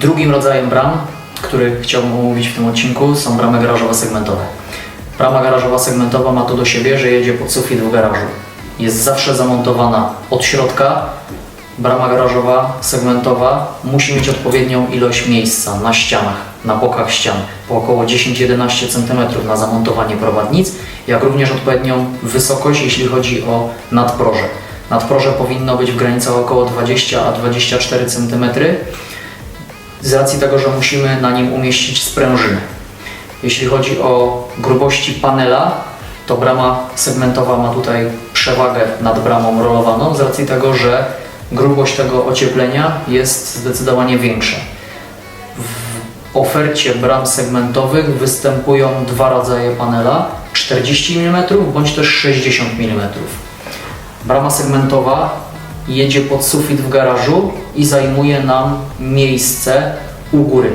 Drugim rodzajem bram, który chciałbym omówić w tym odcinku, są bramy garażowe segmentowe. Brama garażowa segmentowa ma to do siebie, że jedzie pod sufit w garażu. Jest zawsze zamontowana od środka. Brama garażowa segmentowa musi mieć odpowiednią ilość miejsca na ścianach, na bokach ścian, po około 10-11 cm na zamontowanie prowadnic, jak również odpowiednią wysokość, jeśli chodzi o nadproże. Nadproże powinno być w granicach około 20 a 24 cm z racji tego, że musimy na nim umieścić sprężynę. Jeśli chodzi o grubości panela, to brama segmentowa ma tutaj przewagę nad bramą rolowaną z racji tego, że grubość tego ocieplenia jest zdecydowanie większa. W ofercie bram segmentowych występują dwa rodzaje panela 40 mm bądź też 60 mm. Brama segmentowa jedzie pod sufit w garażu i zajmuje nam miejsce u góry.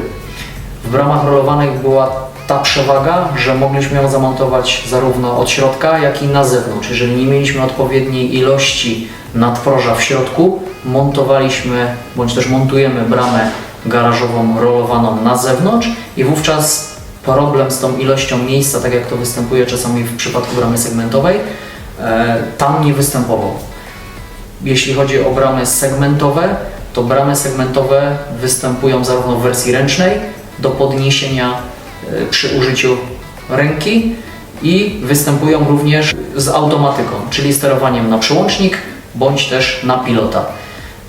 W bramach rolowanych była ta przewaga, że mogliśmy ją zamontować zarówno od środka, jak i na zewnątrz. Jeżeli nie mieliśmy odpowiedniej ilości nadproża w środku, montowaliśmy bądź też montujemy bramę garażową rolowaną na zewnątrz i wówczas problem z tą ilością miejsca, tak jak to występuje czasami w przypadku bramy segmentowej, e, tam nie występował. Jeśli chodzi o bramy segmentowe, to bramy segmentowe występują zarówno w wersji ręcznej do podniesienia e, przy użyciu ręki i występują również z automatyką, czyli sterowaniem na przełącznik bądź też na pilota.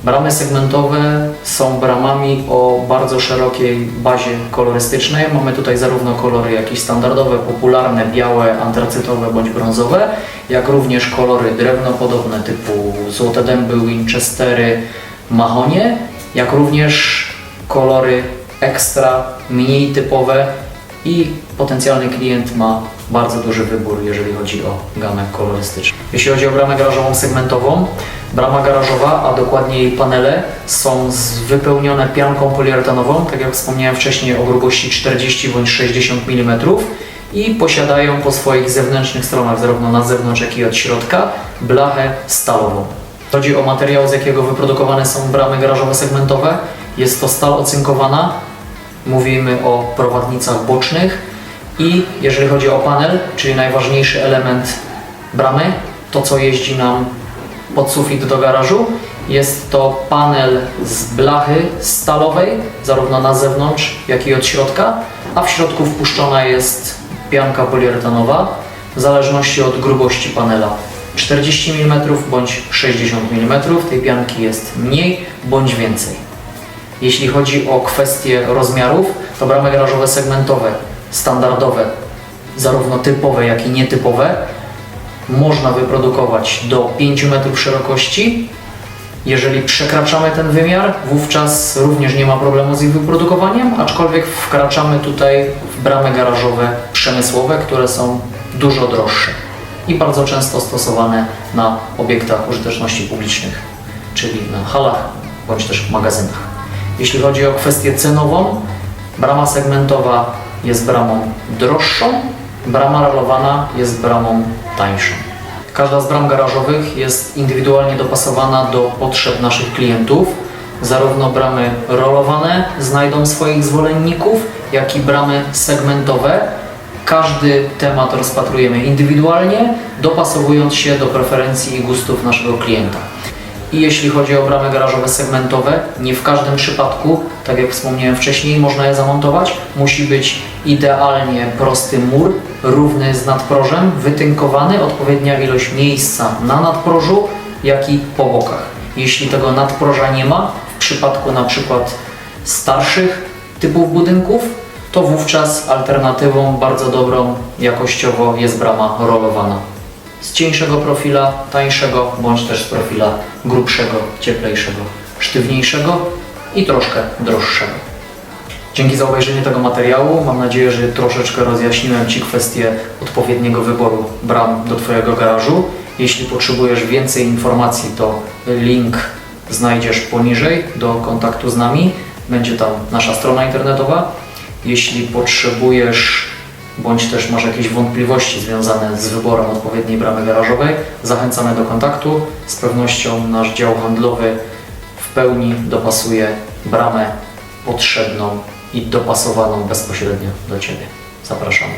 Bramy segmentowe są bramami o bardzo szerokiej bazie kolorystycznej. Mamy tutaj zarówno kolory jakieś standardowe, popularne, białe, antracytowe bądź brązowe, jak również kolory drewnopodobne typu złote dęby, Winchestery, mahonie, jak również kolory ekstra, mniej typowe i potencjalny klient ma bardzo duży wybór, jeżeli chodzi o gamę kolorystyczną. Jeśli chodzi o bramę garażową segmentową, brama garażowa, a dokładnie jej panele są wypełnione pianką poliuretanową, tak jak wspomniałem wcześniej o grubości 40 bądź 60 mm i posiadają po swoich zewnętrznych stronach, zarówno na zewnątrz, jak i od środka, blachę stalową. Chodzi o materiał, z jakiego wyprodukowane są bramy garażowe segmentowe. Jest to stal ocynkowana, mówimy o prowadnicach bocznych i jeżeli chodzi o panel, czyli najważniejszy element bramy, to co jeździ nam pod sufit do garażu, jest to panel z blachy stalowej, zarówno na zewnątrz, jak i od środka, a w środku wpuszczona jest pianka poliuretanowa w zależności od grubości panela. 40 mm bądź 60 mm, tej pianki jest mniej bądź więcej. Jeśli chodzi o kwestie rozmiarów, to bramy garażowe segmentowe, standardowe, zarówno typowe, jak i nietypowe, można wyprodukować do 5 metrów szerokości. Jeżeli przekraczamy ten wymiar, wówczas również nie ma problemu z ich wyprodukowaniem, aczkolwiek wkraczamy tutaj w bramy garażowe przemysłowe, które są dużo droższe i bardzo często stosowane na obiektach użyteczności publicznych, czyli na halach bądź też magazynach. Jeśli chodzi o kwestię cenową, brama segmentowa jest bramą droższą, brama rolowana jest bramą tańszą. Każda z bram garażowych jest indywidualnie dopasowana do potrzeb naszych klientów. Zarówno bramy rolowane znajdą swoich zwolenników, jak i bramy segmentowe. Każdy temat rozpatrujemy indywidualnie, dopasowując się do preferencji i gustów naszego klienta. I jeśli chodzi o bramy garażowe segmentowe, nie w każdym przypadku, tak jak wspomniałem wcześniej, można je zamontować. Musi być idealnie prosty mur, równy z nadprożem, wytynkowany, odpowiednia ilość miejsca na nadprożu, jak i po bokach. Jeśli tego nadproża nie ma, w przypadku na przykład starszych typów budynków, to wówczas alternatywą bardzo dobrą jakościowo jest brama rolowana z cieńszego profila, tańszego, bądź też z profila grubszego, cieplejszego, sztywniejszego i troszkę droższego. Dzięki za obejrzenie tego materiału. Mam nadzieję, że troszeczkę rozjaśniłem Ci kwestię odpowiedniego wyboru bram do Twojego garażu. Jeśli potrzebujesz więcej informacji, to link znajdziesz poniżej do kontaktu z nami. Będzie tam nasza strona internetowa. Jeśli potrzebujesz bądź też masz jakieś wątpliwości związane z wyborem odpowiedniej bramy garażowej, zachęcamy do kontaktu. Z pewnością nasz dział handlowy w pełni dopasuje bramę potrzebną i dopasowaną bezpośrednio do Ciebie. Zapraszamy.